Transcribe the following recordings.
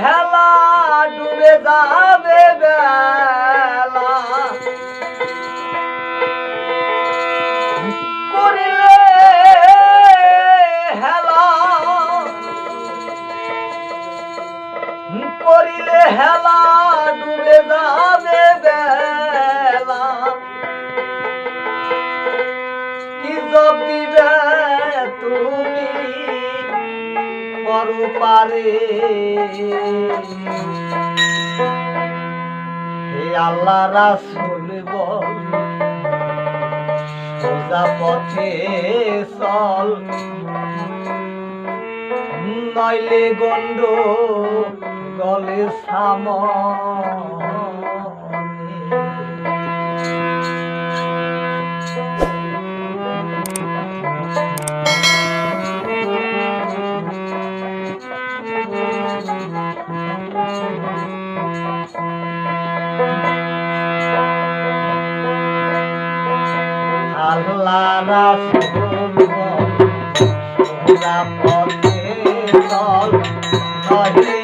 হেলা ডুবে যায়। করো পারে। আল্লাহ রাসুল বল সোজা পথে চল। নইলে গন্ড গলে সামর আল্লাহ রাসুল সোনা পথে চল নহে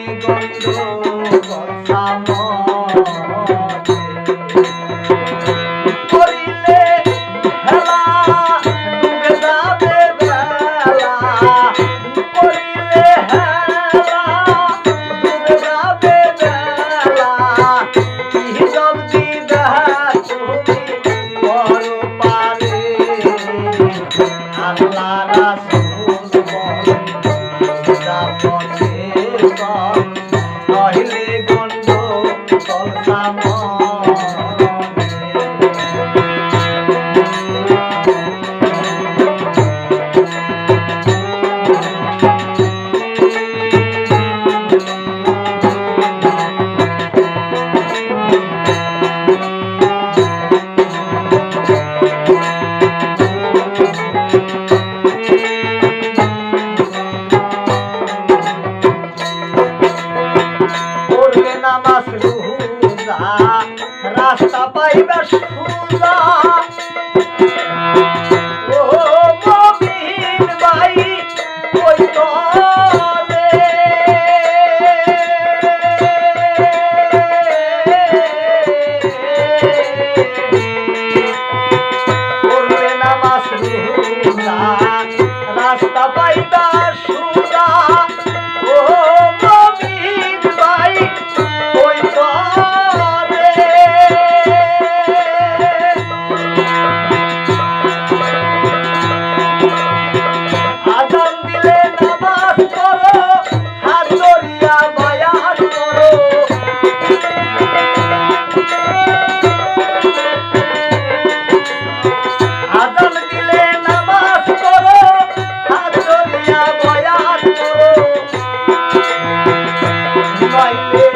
ভগবান mask. হয়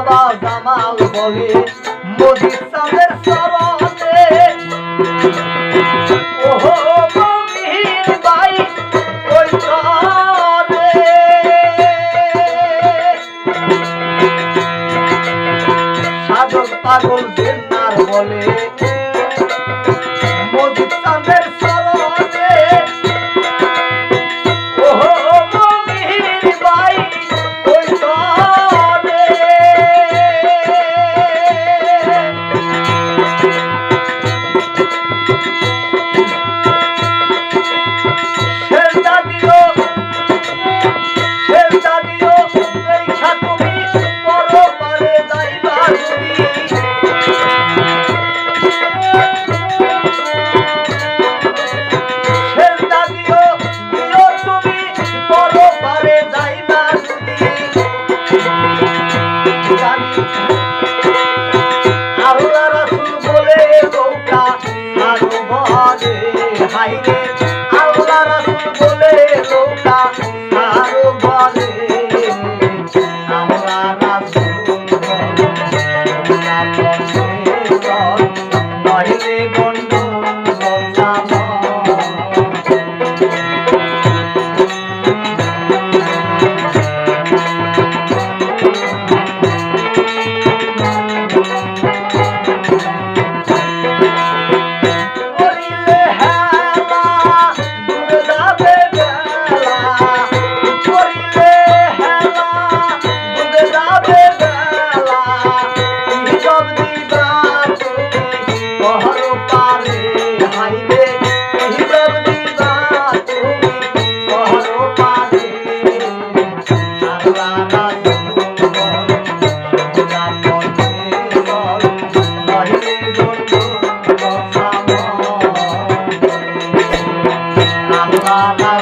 বাবা জামাল বলে মোদির সাদের সরতে ওহো মমির ভাই ওই সরে সাধক পাগল দেনার বলে আল্লাহ বাবা